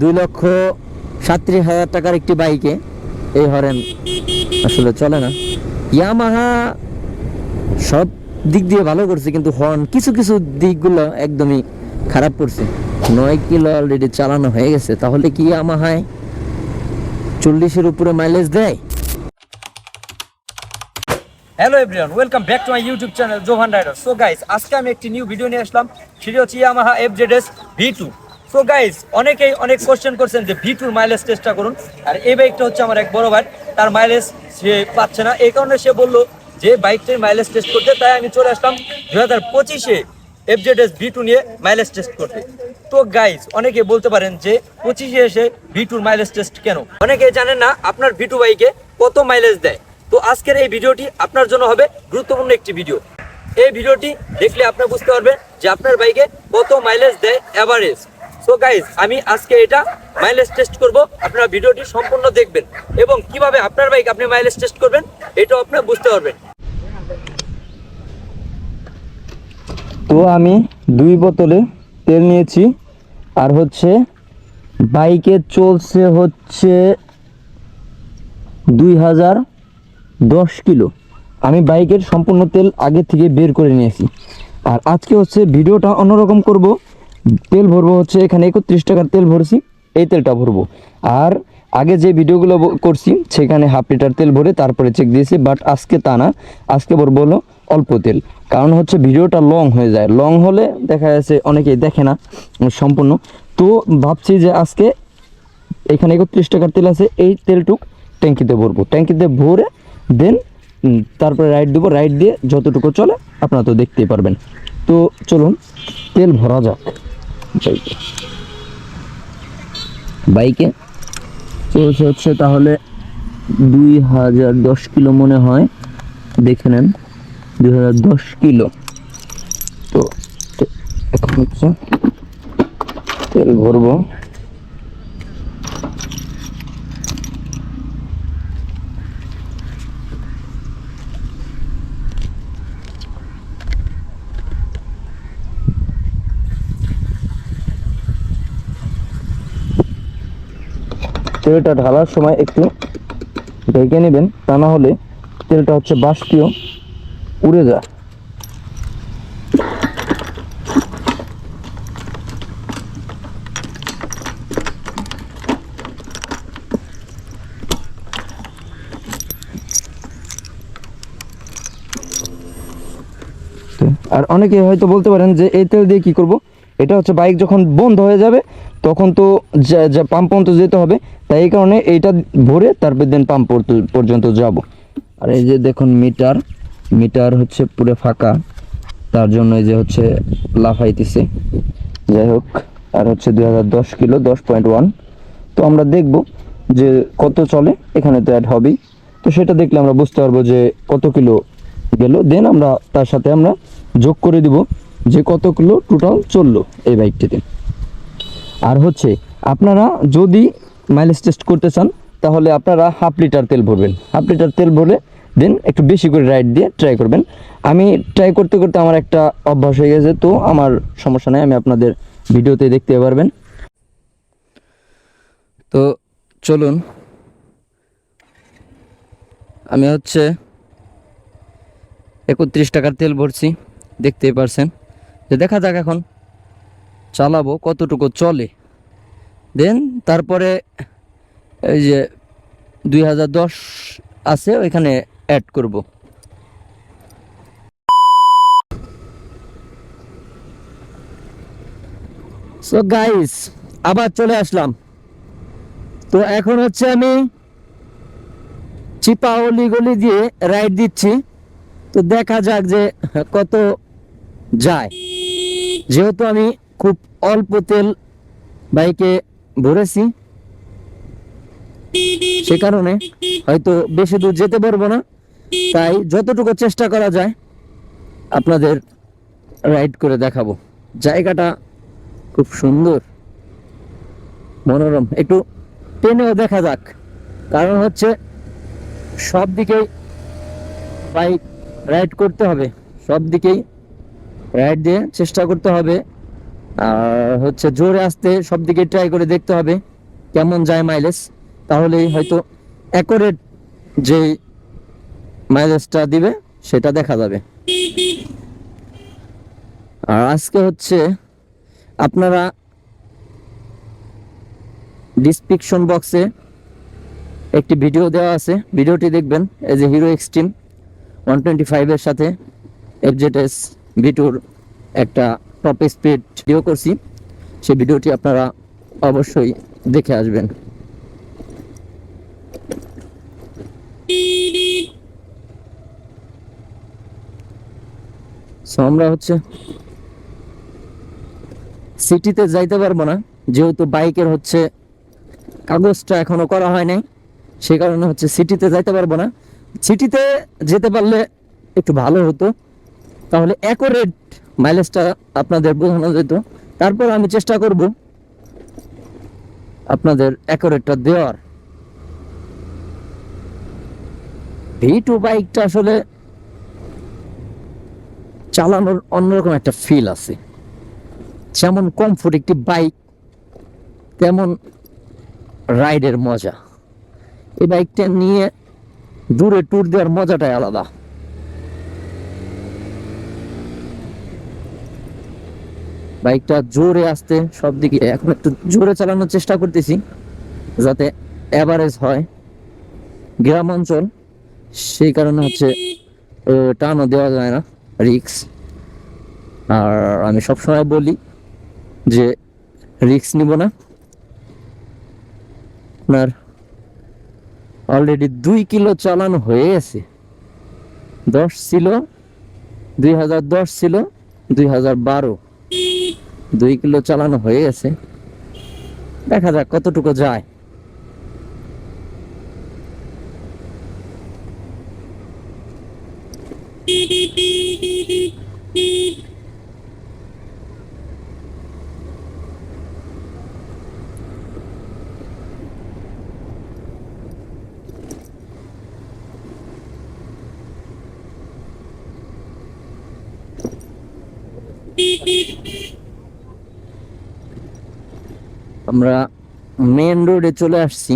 দুই লক্ষ সাত্রিশ হাজার টাকার একটি বাইকে এই হরেন আসলে চলে না। ইয়ামাহা সব দিক দিয়ে ভালো করছে, কিন্তু হর্ন কিছু কিছু দিকগুলো একদমই খারাপ করছে। নয় কিলো অলরেডি চালানো হয়ে গেছে, তাহলে কি ইয়ামাহায় চল্লিশের উপরে মাইলেজ দেয়? Hello everyone welcome back to my YouTube channel Johan rider so guys আজকে আমি একটি নিউ ভিডিও নিয়ে আসলাম, সেটি হচ্ছে Yamaha FZS V two so guys অনেকেই অনেক কোশ্চেন করছেন যে ভি টুর মাইলেজ টেস্টটা করুন। আর এই বাইকটা হচ্ছে আমার এক বড় ভাই। তার মাইলেজ সে পাচ্ছে না। এই কারণে সে বলল যে বাইকটির মাইলেজ টেস্ট করতে। তাই আমি চলে আসলাম দু হাজার পঁচিশে এফজেডএস ভি টু নিয়ে মাইলেজ টেস্ট করতে। তো গাইজ অনেকে বলতে পারেন যে পঁচিশে এসে ভি টুর মাইলেজ টেস্ট কেন? অনেকে জানেন না আপনার ভি টু বাইকে কত মাইলেজ দেয়। তো আজকের এই ভিডিওটি আপনার জন্য হবে গুরুত্বপূর্ণ একটি ভিডিও। এই ভিডিওটি দেখলে আপনার বুঝতে পারবেন যে আপনার বাইকে কত মাইলেজ দেয় অ্যাভারেজ সো গাইজ আমি আজকে এটা মাইলেজ টেস্ট করব। আপনারা ভিডিওটি সম্পূর্ণ দেখবেন। এবং কীভাবে আপনার বাইক আপনি মাইলেজ টেস্ট করবেন, এটাও আপনারা বুঝতে পারবেন। তো আমি দুই বোতলে তেল নিয়েছি। আর হচ্ছে বাইকে চলছে হচ্ছে দুই হাজার দশ কিলো। আমি বাইকের সম্পূর্ণ তেল আগে থেকে বের করে নিয়েছি। আর আজকে হচ্ছে ভিডিওটা অন্যরকম করব। তেল ভরবো হচ্ছে এখানে একত্রিশ টাকার তেল ভরছি, এই তেলটা ভরবো। আর আগে যে ভিডিওগুলো করছি, সেখানে হাফ লিটার তেল ভরে তারপরে চেক দিয়েছি বাট আজকে তা না, আজকে ভরবো হলো অল্প তেল। কারণ হচ্ছে ভিডিওটা লং হয়ে যায়। লং হলে দেখা যাচ্ছে অনেকেই দেখে না, সম্পূর্ণ। তো ভাবছি যে আজকে এখানে একত্রিশ টাকার তেল আছে, এই তেলটুক ট্যাঙ্কিতে ভরবো। ট্যাঙ্কিতে ভরে দেন তারপরে রাইড দেবো। রাইড দিয়ে যতটুকু চলে, আপনারা তো দেখতেই পারবেন। তো চলুন, তেল ভরা যাক। বাইকে। চলছে হচ্ছে তাহলে দুই হাজার দশ কিলো মনে হয়। দেখে নেন, দুই হাজার দশ কিলো। তো, এখন হচ্ছে তেল ভরবো। তেলটা ঢালার সময় একটু ঢেকে নেবেন, তা না হলে তেলটা হচ্ছে বাষ্পীয় উড়ে যায়। আর অনেকে হয়তো বলতে পারেন যে এই তেল দিয়ে কি করব? এটা হচ্ছে বাইক যখন বন্ধ হয়ে যাবে, তখন তো যা- পাম্প পর্যন্ত যেতে হবে, তাই এই কারণে এইটা ভরে তারপর দেন পাম্প পর্যন্ত যাব। আর এই যে দেখুন মিটার মিটার হচ্ছে পুরো ফাঁকা, তার জন্য এই যে হচ্ছে লাফাইতেছে। যাই হোক, আর হচ্ছে দুই হাজার দশ কিলো, দশ পয়েন্ট ওয়ান তো আমরা দেখব যে কত চলে, এখানে তো অ্যাড হবেই। তো সেটা দেখলে আমরা বুঝতে পারব যে কত কিলো গেল। দেন আমরা তার সাথে আমরা যোগ করে দিব। যে কত কিলো? টোটাল চলল এই বাইকটিতে। আর হচ্ছে, আপনারা যদি মাইলেজ টেস্ট করতে চান, তাহলে আপনারা হাফ লিটার তেল ভরবেন। হাফ লিটার তেল ভরে দেন, একটু বেশি করে রাইড দিয়ে ট্রাই করবেন। আমি ট্রাই করতে করতে আমার একটা অভ্যাস হয়ে গেছে, তো আমার সমস্যা নেই, আমি আপনাদের ভিডিওতে দেখতে পারবেন। তো চলুন, আমি হচ্ছে একত্রিশ টাকার তেল ভরছি, দেখতেই পারছেন। যে দেখা যাক এখন চালাবো কতটুকু চলে। দেন তারপরে এই যে দুই হাজার দশ আছে, ওইখানে অ্যাড করব। সো গাইস আবার চলে আসলাম। তো এখন হচ্ছে আমি চিপা গলি দিয়ে রাইড দিচ্ছি। তো দেখা যাক যে কত যায়। যেহেতু আমি খুব অল্প তেল বাইকে ভরেছি, সে কারণে হয়তো বেশি দূর যেতে পারব না। তাই যতটুকু চেষ্টা করা যায়, আপনাদের রাইড করে দেখাবো। জায়গাটা খুব সুন্দর, মনোরম। একটু টেনেও দেখা যাক। কারণ হচ্ছে সব দিকেই বাইক রাইড করতে হবে। সব দিকেই রাইড দিয়ে চেষ্টা করতে হবে। আর হচ্ছে জোরে আসতে সব দিকে ট্রাই করে দেখতে হবে কেমন যায় মাইলেজ তাহলেই হয়তো অ্যাকোরেট যে মাইলেজটা দিবে, সেটা দেখা যাবে। আর আজকে হচ্ছে আপনারা ডিসক্রিপশন বক্সে একটি ভিডিও দেওয়া আছে। ভিডিওটি দেখবেন as a Hero Xtreme one twenty ফাইভের সাথে এফজেডএস ভিটুর একটা টপ স্পিড ভিডিও করছি। সেই ভিডিওটি আপনারা অবশ্যই দেখে আসবেন। আমরা হচ্ছে সিটিতে যাইতে পারব না। যেহেতু বাইকের হচ্ছে কাগজটা এখনও করা হয় নাই, সে কারণে হচ্ছে সিটিতে যাইতে পারব না। সিটিতে যেতে পারলে একটু ভালো হতো। তাহলে অ্যাকোরেট মাইলেজটা আপনাদের বোঝানো যেত। তারপর আমি চেষ্টা করব আপনাদের অ্যাকোরেটটা দেওয়ার। ভি টু বাইকটা আসলে চালানোর অন্যরকম একটা ফিল আছে। যেমন কমফোর্ট একটি বাইক তেমন রাইডের মজা। এই বাইকটা নিয়ে দূরে ট্যুর দেওয়ার মজাটাই আলাদা। বাইকটা জোরে আসতে সব দিকে এখন একটু জোরে চালানোর চেষ্টা করতেছি, যাতে অ্যাভারেজ হয়। গ্রাম অঞ্চল, সেই কারণে হচ্ছে টানও দেওয়া যায় না রিক্স আর আমি সবসময় বলি যে রিক্স নিব না। আপনার অলরেডি দুই কিলো চালানো হয়ে গেছে। দশ ছিল, দুই হাজার দশ ছিল, দুই হাজার বারো। দুই কিলো চালানো হয়ে গেছে। দেখা যাক কতটুকু যায়। আমরা মেন রোডে চলে আসছি।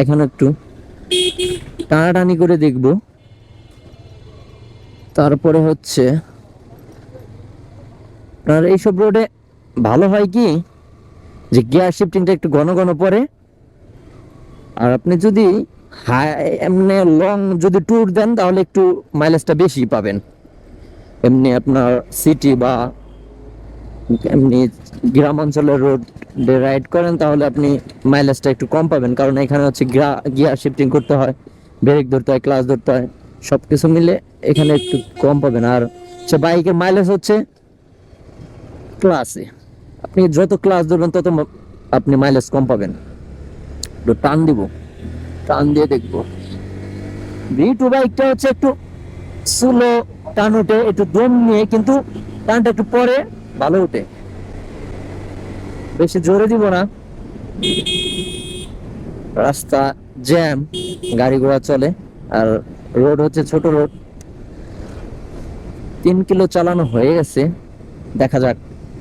এখন একটু টানাটানি করে দেখব। তারপরে হচ্ছে, আপনার এইসব রোডে ভালো হয় কি? যে গিয়ার শিফটিংটা একটু ঘন ঘন পড়ে। আর আপনি যদি হাই এমনি লং যদি ট্যুর দেন, তাহলে একটু মাইলেজটা বেশি পাবেন। এমনি আপনার সিটি বা এমনি গ্রাম অঞ্চলের রোড রাইড করেন, তাহলে আপনি মাইলেজটা একটু কম পাবেন। কারণ এখানে হচ্ছে গিয়ার শিফটিং করতে হয় ব্রেক ধরতে হয় ক্লাস ধরতে হয় সব কিছু মিলে এখানে একটু কম পাবেন। আর হচ্ছে বাইকের মাইলেজ হচ্ছে ক্লাসে আপনি যত ক্লাস ধরবেন, তত আপনি মাইলেজ কম পাবেন। একটু টান দিব, টান দিয়ে দেখব। ভি টু বাইকটা হচ্ছে একটু স্লো টান উঠে একটু দম নিয়ে, কিন্তু টানটা একটু পরে ভালো উঠে বেশি জোরে দিব না। রাস্তা জ্যাম, গাড়ি ঘোড়া চলে, আর রোড হচ্ছে ছোট রোড। তিন কিলো চালানো হয়ে গেছে, দেখা যাক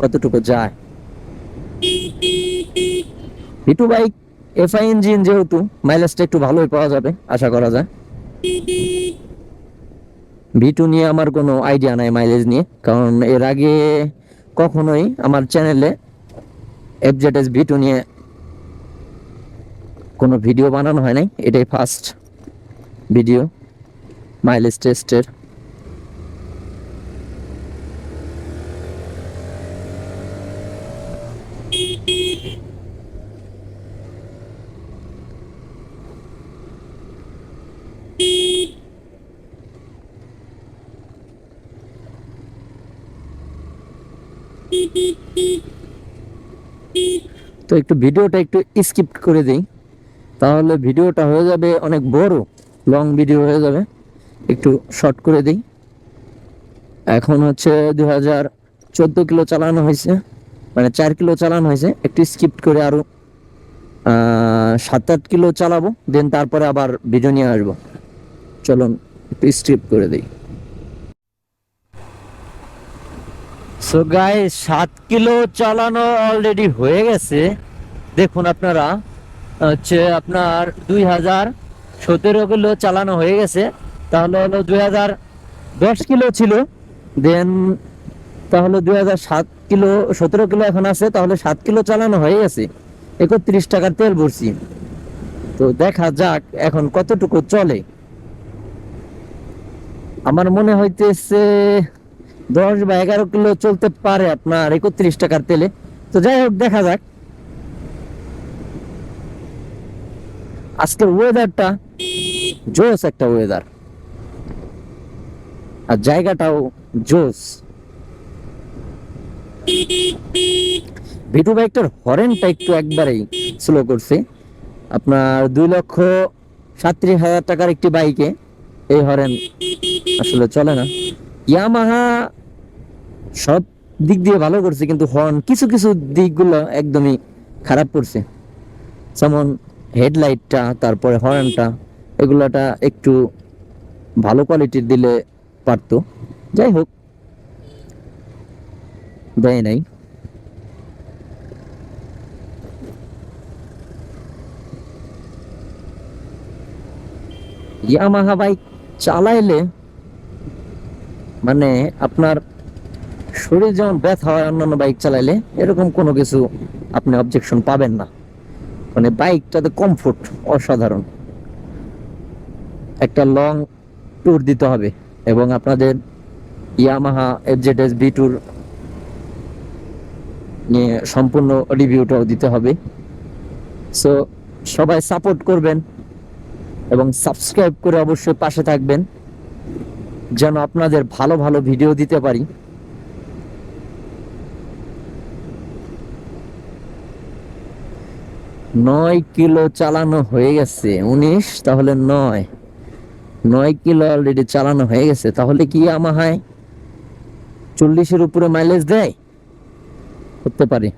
কতটুকু যায়। ভিটু বাইক এফআই ইঞ্জিন যেহেতু মাইলেজটা একটু ভালোই পাওয়া যাবে, আশা করা যায়। ভিটু নিয়ে আমার কোনো আইডিয়া নাই মাইলেজ নিয়ে, কারণ এর আগে কখনোই আমার চ্যানেলে এফজেডএস ভিটু নিয়ে কোনো ভিডিও বানানো হয় নাই। এটাই ফার্স্ট ভিডিও মাইলেজ টেস্টের তো একটু ভিডিওটা একটু স্কিপ করে দিই। তাহলে ভিডিওটা হয়ে যাবে অনেক বড় লং ভিডিও হয়ে যাবে। একটু শর্ট করে দিই। এখন হচ্ছে দু হাজার চোদ্দ কিলো চালানো হয়েছে। মানে চার কিলো চালানো হয়েছে। একটু স্কিপ করে আরও আহ, সাত আট কিলো চালাবো। দেন তারপরে আবার ভিডিও নিয়ে আসব। চলুন একটু স্কিপ করে দিই। সো গাই সাত কিলো চালানো অলরেডি হয়ে গেছে। দেখুন আপনারা, হচ্ছে আপনার দুই হাজার সতেরো কিলো চালানো হয়ে গেছে। তাহলে হলো দুই হাজার দশ কিলো ছিল। দেন তাহলে দুই হাজার সাত কিলো, সতেরো কিলো এখন আছে। তাহলে সাত কিলো চালানো হয়ে গেছে। একত্রিশ টাকার তেল ভরছি। তো দেখা যাক এখন কতটুকু চলে। আমার মনে হইতেছে দশ বা এগারো কিলো চলতে পারে আপনার একত্রিশ টাকার তেলে। তো যাই হোক, দেখা যাক। আজকের ওয়েদারটা জোস একটা ওয়েদার আর জায়গাটাও জোস ভিটু বাইকটার হরেনটা একটু একবারেই স্লো করছে। আপনার দুই লক্ষ সাতত্রিশ হাজার টাকার একটি বাইকে এই হরেন আসলে চলে না। ইয়ামাহা সব দিক দিয়ে ভালো করছে, কিন্তু হর্ন কিছু কিছু দিকগুলো একদমই খারাপ করছে। যেমন হেডলাইটটা তারপরে হর্নটা এগুলাটা একটু ভালো কোয়ালিটির দিলে পারতো। যাই হোক, দেয় নাই। ইয়ামাহা বাইক চালাইলে মানে আপনার শরীর যেমন ব্যথা হয়, অন্যান্য বাইক চালাইলে এরকম কোনো কিছু আপনি অবজেকশন পাবেন না। মানে বাইকটাতে কমফোর্ট অসাধারণ। একটা লং ট্যুর দিতে হবে এবং আপনাদের ইয়ামাহা এফজেডএস বি ট্যুর নিয়ে সম্পূর্ণ রিভিউটাও দিতে হবে। সো সবাই সাপোর্ট করবেন এবং সাবস্ক্রাইব করে অবশ্যই পাশে থাকবেন, যেন আপনাদের ভালো ভালো ভিডিও দিতে পারি। নয় কিলো চালানো হয়ে গেছে। উনিশ, তাহলে নয়। নয় কিলো অলরেডি চালানো হয়ে গেছে, তাহলে কি আমাহায় চল্লিশের উপরে মাইলেজ দেয়? করতে পারে।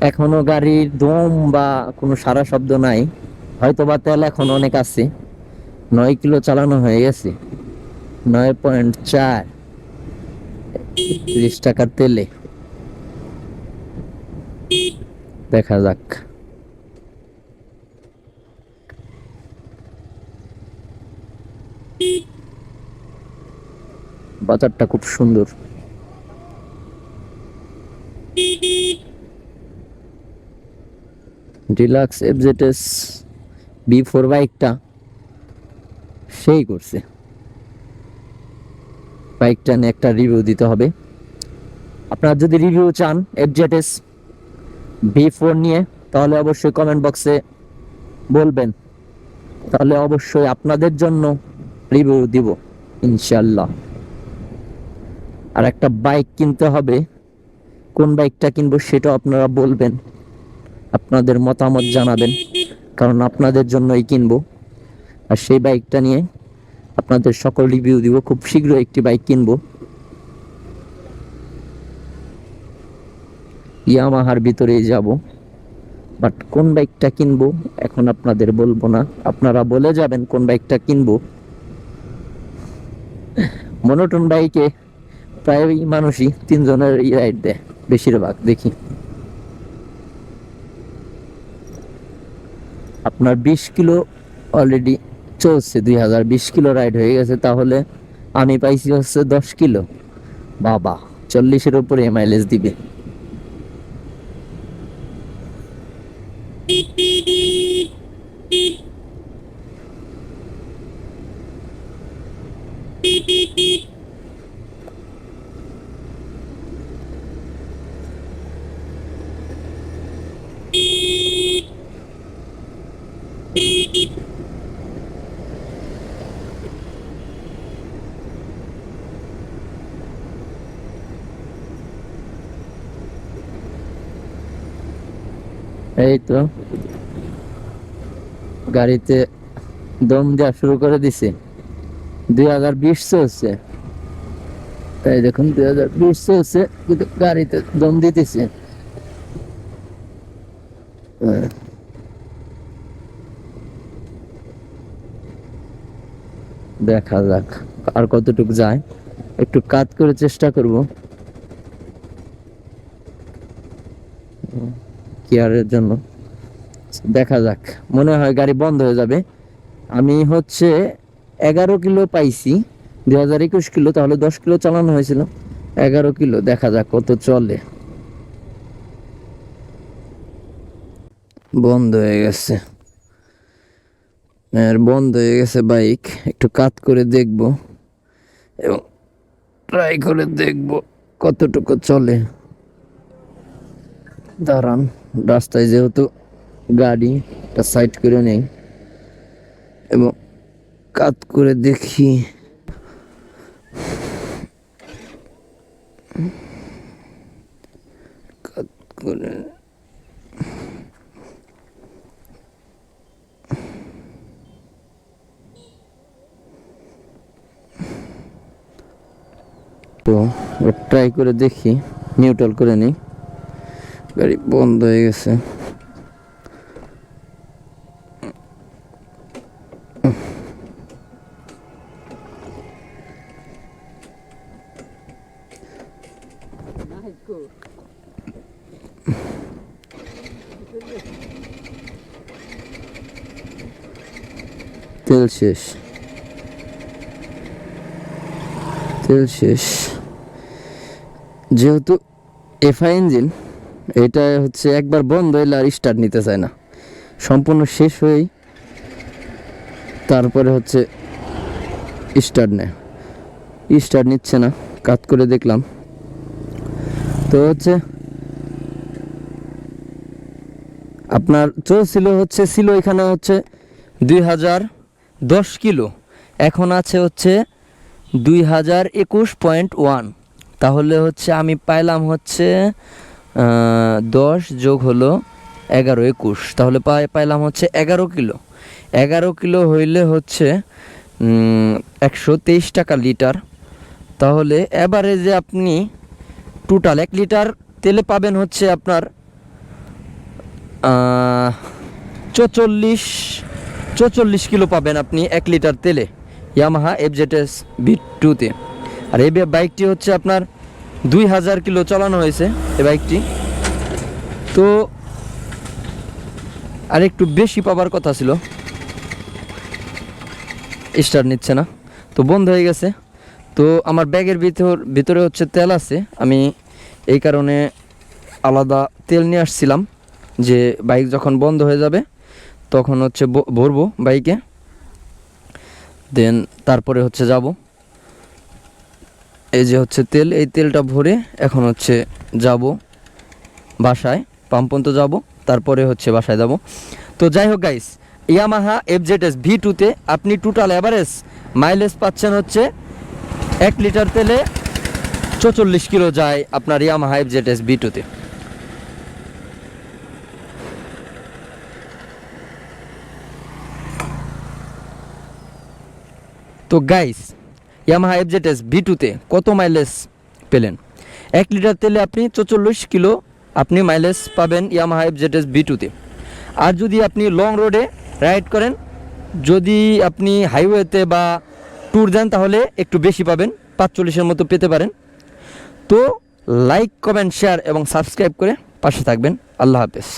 এখনও গাড়ির দম বা কোনো সারা শব্দ নাই। হয়তো বা তেল এখন অনেক আছে। নয় কিলো চালানো হয়ে গেছে। নয় পয়েন্ট চার। ত্রিশ টাকার তেলে। দেখা যাক। বাজারটা খুব সুন্দর। ডিলাক্স এফজেটেস বি ফোর বাইকটা, সেই করছে। বাইকটা নিয়ে একটা রিভিউ দিতে হবে। আপনারা যদি রিভিউ চান এফজেটেস বি ফোর নিয়ে, তাহলে অবশ্যই কমেন্ট বক্সে বলবেন। তাহলে অবশ্যই আপনাদের জন্য রিভিউ দিব ইনশাল্লাহ আর একটা বাইক কিনতে হবে। কোন বাইকটা কিনবো সেটাও আপনারা বলবেন। আপনাদের মতামত জানাবেন, কারণ আপনাদের জন্যই কিনবো। আর সেই বাইকটা নিয়ে আপনাদের সকল রিভিউ দিব, খুব শীঘ্র একটি বাইক কিনবো। ইয়ামাহার ভিতরেই যাব। বাট কোন বাইকটা কিনবো, এখন আপনাদের বলব না। আপনারা বলে যাবেন কোন বাইকটা কিনবো। মনোটন বাইকে প্রায় মানুষই তিনজনের রাইড দেয়, বেশিরভাগ, দেখি। আপনার বিশ কিলো অলরেডি চলছে, দুই হাজার বিশ কিলো রাইড হয়ে গেছে, তাহলে আমি পাইছি হচ্ছে দশ কিলো। বাবা, চল্লিশের উপরে মাইলেজ দিবে। এই তো গাড়িতে দম দেওয়া শুরু করে দিছে। দুই হাজার বিশ চলছে। তাই দেখুন, দুই হাজার বিশ চলছে, কিন্তু গাড়িতে দম দিতেছে। দেখা যাক আর কতটুকু যায়। একটু কাজ করে চেষ্টা করব। কেয়ারের জন্য। দেখা যাক। মনে হয় গাড়ি বন্ধ হয়ে যাবে। আমি হচ্ছে এগারো কিলো পাইছি। দুই হাজার একুশ কিলো, তাহলে দশ কিলো চালানো হয়েছিল। এগারো কিলো, দেখা যাক কত চলে। বন্ধ হয়ে গেছে। আর বন্ধ হয়ে গেছে বাইক। একটু কাত করে দেখব। এবং ট্রাই করে দেখব কতটুকু চলে। দাঁড়ান। রাস্তায় যেহেতু গাড়ি, একটা সাইড করে নেই। এবং কাত করে দেখি। কাত করে তো ট্রাই করে দেখি নিউট্রাল করে নিই। গাড়ি বন্ধ হয়ে গেছে। তেল শেষ। তেল শেষ। যেহেতু এফআই ইঞ্জিন এটা হচ্ছে একবার বন্ধ হইলে আর স্টার্ট নিতে চায় না। সম্পূর্ণ শেষ হয়েই তারপরে হচ্ছে স্টার্ট নেয়। স্টার্ট নিচ্ছে না, কাত করে দেখলাম। তো হচ্ছে আপনার চলছিল হচ্ছে, ছিল এখানে হচ্ছে দুই হাজার দশ কিলো। এখন আছে হচ্ছে দুই হাজার একুশ পয়েন্ট ওয়ান তাহলে হচ্ছে আমি পাইলাম হচ্ছে দশ যোগ হলো এগারো, একুশ। তাহলে পাই, পাইলাম হচ্ছে এগারো কিলো। এগারো কিলো হইলে হচ্ছে একশো তেইশ টাকা লিটার। তাহলে এবারে যে আপনি টোটাল এক লিটার তেলে পাবেন হচ্ছে আপনার চৌচল্লিশ চৌচল্লিশ কিলো পাবেন আপনি এক লিটার তেলে। ইয়ামাহা এফজেটেস বি টুতে। আর এই বাইকটি হচ্ছে আপনার দুই হাজার কিলো চালানো হয়েছে এ বাইকটি। তো আর একটু বেশি পাবার কথা ছিল। স্টার নিচ্ছে না। তো বন্ধ হয়ে গেছে। তো আমার ব্যাগের ভিতর ভিতরে হচ্ছে তেল আছে। আমি এই কারণে আলাদা তেল নিয়ে আসছিলাম যে বাইক যখন বন্ধ হয়ে যাবে তখন হচ্ছে ভরবো বাইকে। দেন তারপরে হচ্ছে যাব। এই যে হচ্ছে তেল, এই তেলটা ভরে এখন হচ্ছে যাব বাসায় পাম্প পর্যন্ত যাব, তারপরে হচ্ছে বাসায় যাব। তো যাই হোক গাইস ইয়ামাহা এফজেডএস ভি টুতে আপনি টোটাল অ্যাভারেজ মাইলেজ পাচ্ছেন হচ্ছে এক লিটার তেলে চৌচল্লিশ কিলো যায় আপনার ইয়ামাহা এফজেডএস ভি টুতে তো। গাইস ইয়ামাহা এফজেডএস ভি টুতে কত মাইলেজ পেলেন? এক লিটার তেলে আপনি চৌচল্লিশ কিলো আপনি মাইলেজ পাবেন ইয়ামাহা এফজেডএস ভি টুতে আর যদি আপনি লং রোডে রাইড করেন, যদি আপনি হাইওয়েতে বা ট্যুর দেন তাহলে একটু বেশি পাবেন পাঁচচল্লিশের মতো পেতে পারেন। তো লাইক কমেন্ট শেয়ার এবং সাবস্ক্রাইব করে পাশে থাকবেন। আল্লাহ হাফেজ।